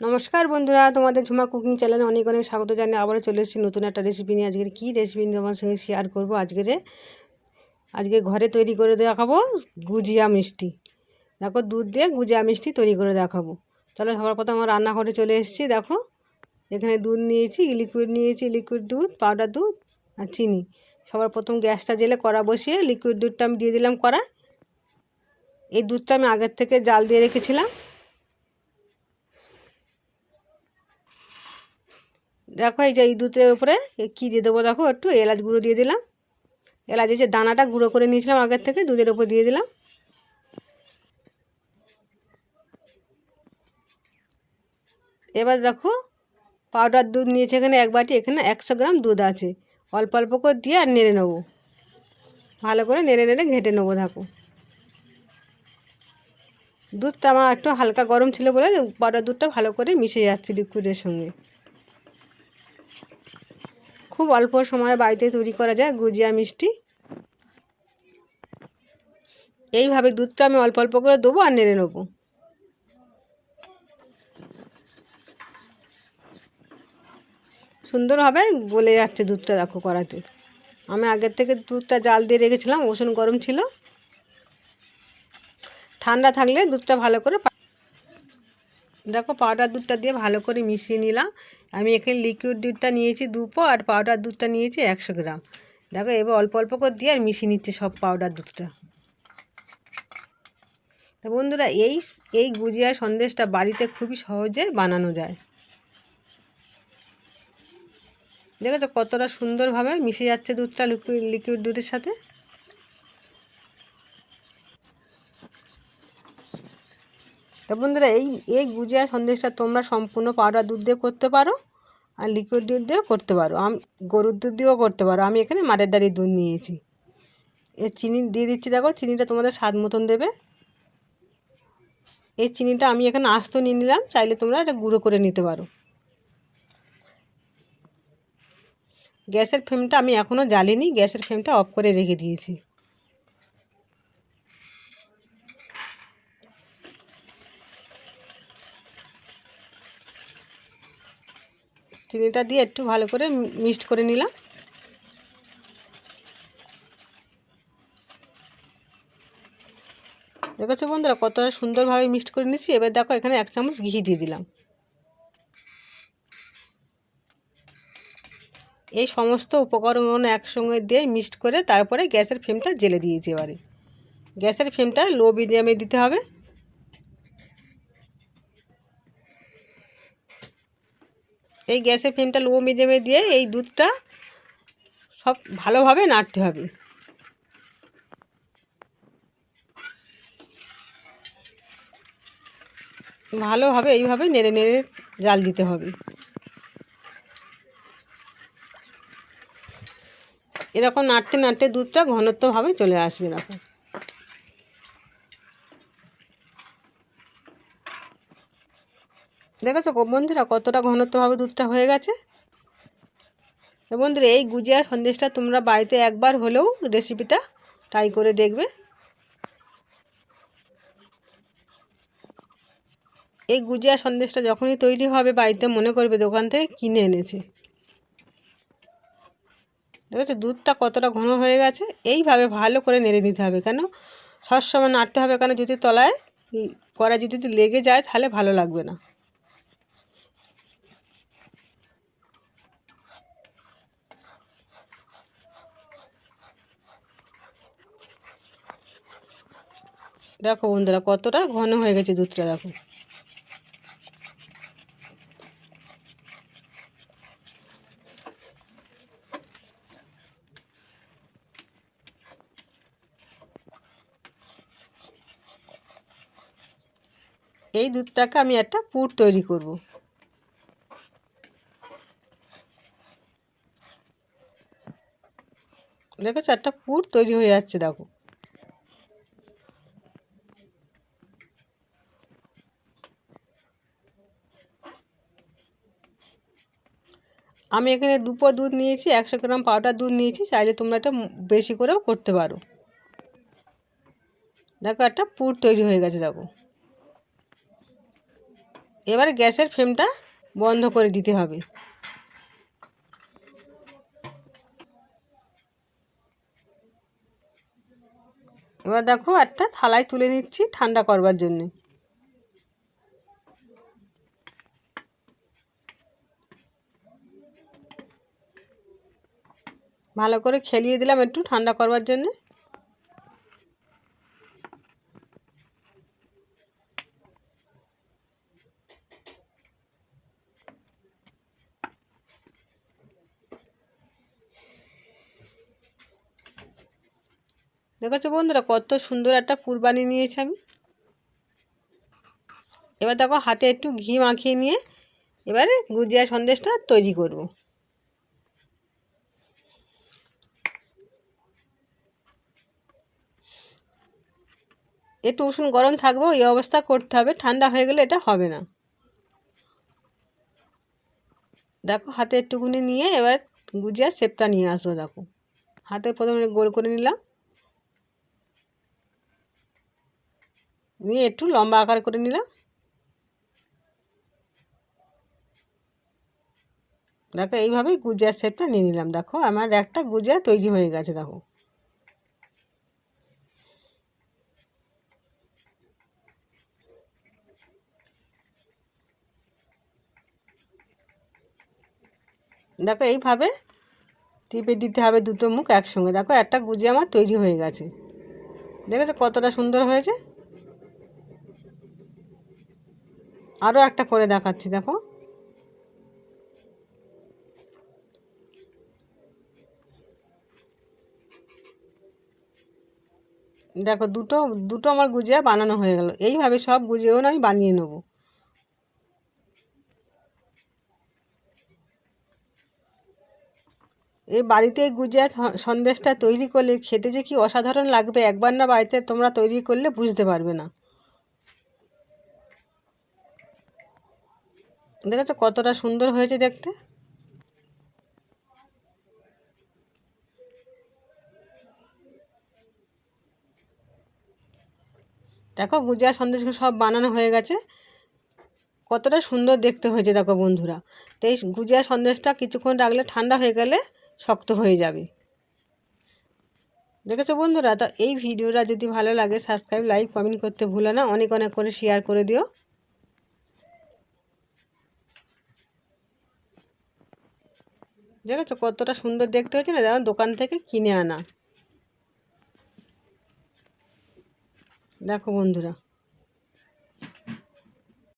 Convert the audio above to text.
নমস্কার বন্ধুরা, তোমাদের ঝুমা কুকিং চ্যানেলে অনেক অনেক স্বাগত জানিয়ে আবারও চলে এসেছি নতুন একটা রেসিপি নিয়ে। আজকের কী রেসিপি তোমার সঙ্গে শেয়ার করব? আজকের, আজকে ঘরে তৈরি করে দেখাবো গুজিয়া মিষ্টি। দেখো, দুধ দিয়ে গুজিয়া মিষ্টি তৈরি করে দেখাবো। চলো, সবার প্রথম আমার রান্নাঘরে চলে এসেছি। দেখো, এখানে দুধ নিয়েছি লিকুইড নিয়েছি লিকুইড দুধ পাউডার দুধ আর চিনি। সবার প্রথম গ্যাসটা জেলে কড়া বসিয়ে লিকুইড দুধটা আমি দিয়ে দিলাম কড়া এই দুধটা আমি আগের থেকে জাল দিয়ে রেখেছিলাম। দেখো এই যে এই দুধের উপরে কী দিয়ে দেবো দেখো, একটু এলাচ গুঁড়ো দিয়ে দিলাম। এলাচ যে দানাটা গুঁড়ো করে নিয়েছিলাম আগের থেকে, দুধের উপর দিয়ে দিলাম। এবার দেখো পাউডার দুধ নিয়েছে এখানে এক বাটি, এখানে একশো গ্রাম দুধ আছে। অল্প অল্প করে দিয়ে আর নেড়ে নেব। ভালো করে নেড়ে নেড়ে ঘেঁটে নেব দেখো। দুধটা আমার একটু হালকা গরম ছিল বলে পাউডার দুধটা ভালো করে মিশে যাচ্ছে লিকুইডের সঙ্গে। খুব অল্প সময়ে বাড়িতে তৈরি করা যায় গুজিয়া মিষ্টি। এইভাবে দুধটা আমি অল্প অল্প করে দেবো আর নেড়ে নেব। সুন্দরভাবে গলে যাচ্ছে দুধটা দেখো করাতে আমি আগের থেকে দুধটা জাল দিয়ে রেখেছিলাম ওষুন গরম ছিল। ঠান্ডা থাকলে দুধটা ভালো করে দেখো পাউডার দুধটা দিয়ে ভালো করে মিশিয়ে নিলাম। আমি এখানে লিকুইড দুধটা নিয়েছি দুপো আর পাউডার দুধটা নিয়েছি একশো গ্রাম। দেখো এবার অল্প অল্প করে দিয়ে আর মিশিয়ে নিচ্ছে সব পাউডার দুধটা। তা বন্ধুরা, এই এই গুজিয়া সন্দেশটা বাড়িতে খুবই সহজে বানানো যায়। দেখেছ কতটা সুন্দরভাবে মিশে যাচ্ছে দুধটা লিকুইড লিকুইড দুধের সাথে? তা বন্ধুরা, এই এই গুজিয়া সন্দেশটা তোমরা সম্পূর্ণ পাউডার দুধ দিয়ে করতে পারো আর লিকুইড দুধ দিয়েও করতে পারো। আমি, গরুর দুধ দিয়েও করতে পারো। আমি এখানে মাঠের ডাড়ির দুধ নিয়েছি। এর চিনি দিয়ে দিচ্ছি, দেখো, চিনিটা তোমাদের স্বাদ মতন দেবে। এই চিনিটা আমি এখানে আস্ত নিয়ে নিলাম, চাইলে তোমরা এটা গুঁড়ো করে নিতে পারো। গ্যাসের ফ্লেমটা আমি এখনও জ্বালিনি, গ্যাসের ফ্লেমটা অফ করে রেখে দিয়েছি। চিনিটা দিয়ে একটু ভালো করে মিক্সড করে নিলাম। দেখেছ বন্ধুরা কতটা সুন্দরভাবে মিক্সড করে নিচ্ছি এবার দেখো এখানে এক চামচ ঘি দিয়ে দিলাম। এই সমস্ত উপকরণ একসঙ্গে দিয়ে মিক্সড করে তারপরে গ্যাসের ফ্লেমটা জেলে দিয়েছি এবারে। গ্যাসের ফ্লেমটা লো মিডিয়ামে দিতে হবে। এই গ্যাসের ফ্লেমটা লো মিডিয়ামে দিয়ে এই দুধটা সব ভালোভাবে নাড়তে হবে। ভালোভাবে এইভাবে নেড়ে নেড়ে জাল দিতে হবে। এরকম নাড়তে নাড়তে দুধটা ঘনত্বভাবে চলে আসবে। এরকম দেখেছ বন্ধুরা কতটা ঘনত্বভাবে দুধটা হয়ে গেছে? বন্ধুরা, এই গুজিয়া সন্দেশটা তোমরা বাড়িতে একবার হলেও রেসিপিটা ট্রাই করে দেখবে। এই গুজিয়া সন্দেশটা যখনই তৈরি হবে বাড়িতে, মনে করবে দোকান থেকে কিনে এনেছে। দেখেছ, দুধটা কতটা ঘন হয়ে গেছে, এইভাবে ভালো করে নেড়ে নিতে হবে। কেন? সবসময় নাড়তে হবে কেন? যদি তলায় কড়া যদি লেগে যায়, তাহলে ভালো লাগবে না। দেখো বন্ধুরা, কতটা ঘন হয়ে গেছে দুধটা, দেখো। এই দুধটাকে আমি একটা পুর তৈরি করব। দেখেছ? একটা পুর তৈরি হয়ে যাচ্ছে, দেখো। আমি এখানে দুপো দুধ নিয়েছি, একশো গ্রাম পাউডার দুধ নিয়েছি, চাইলে তোমরা একটা বেশি করেও করতে পারো। দেখো, একটা পুর তৈরি হয়ে গেছে, দেখো। এবার গ্যাসের ফ্লেমটা বন্ধ করে দিতে হবে। এবার দেখো, একটা থালায় তুলে নিচ্ছি ঠান্ডা করবার জন্যে। ভালো করে খেলিয়ে দিলাম একটু ঠান্ডা করবার জন্যে। দেখেছ বন্ধুরা কত সুন্দর একটা পুর বানিয়ে নিয়েছি আমি। এবার দেখো হাতে একটু ঘি মাখিয়ে নিয়ে এবারে গুজিয়া সন্দেশটা তৈরি করব। একটু উষুণ গরম থাকবে, ওই অবস্থা করতে হবে। ঠান্ডা হয়ে গেলে এটা হবে না। দেখো, হাতে একটুকুনি নিয়ে এবার গুজিয়া শেপটা নিয়ে আসব, দেখো। হাতে প্রথমে গোল করে নিলাম। নিয়ে একটু লম্বা আকার করে নিলাম। দেখো, এইভাবেই গুজিয়ার শেপটা নিয়ে নিলাম। দেখো, আমার একটা গুজিয়া তৈরি হয়ে গেছে, দেখো। দেখো এইভাবে টিপে দিতে হবে দুটো মুখ একসঙ্গে। দেখো একটা গুজি আমার তৈরি হয়ে গেছে। দেখেছ কতটা সুন্দর হয়েছে? আরও একটা করে দেখাচ্ছি, দেখো। দেখো দুটো দুটো আমার গুজিয়া বানানো হয়ে গেল। এইভাবে সব গুজিয়েও আমি বানিয়ে নেব। এই বাড়িতে গুজিয়া সন্দেশটা তৈরি করলে খেতে যে কি অসাধারণ লাগবে? একবার না বাড়িতে তোমরা তৈরি করলে বুঝতে পারবে না। দেখেছ কতটা সুন্দর হয়েছে দেখতে? দেখো গুজিয়া সন্দেশ সব বানানো হয়ে গেছে। কতটা সুন্দর দেখতে হয়েছে দেখো বন্ধুরা। তো এই গুজিয়া সন্দেশটা কিছুক্ষণ রাখলে ঠান্ডা হয়ে গেলে শক্ত হয়ে যাবে। দেখেছ বন্ধুরা? তো এই ভিডিওটা যদি ভালো লাগে সাবস্ক্রাইব লাইক কমেন্ট করতে ভুলো না। অনেক অনেক করে শেয়ার করে দিও। দেখেছ কতটা সুন্দর দেখতে হয়েছে না? যেমন দোকান থেকে কিনে আনা। দেখো বন্ধুরা।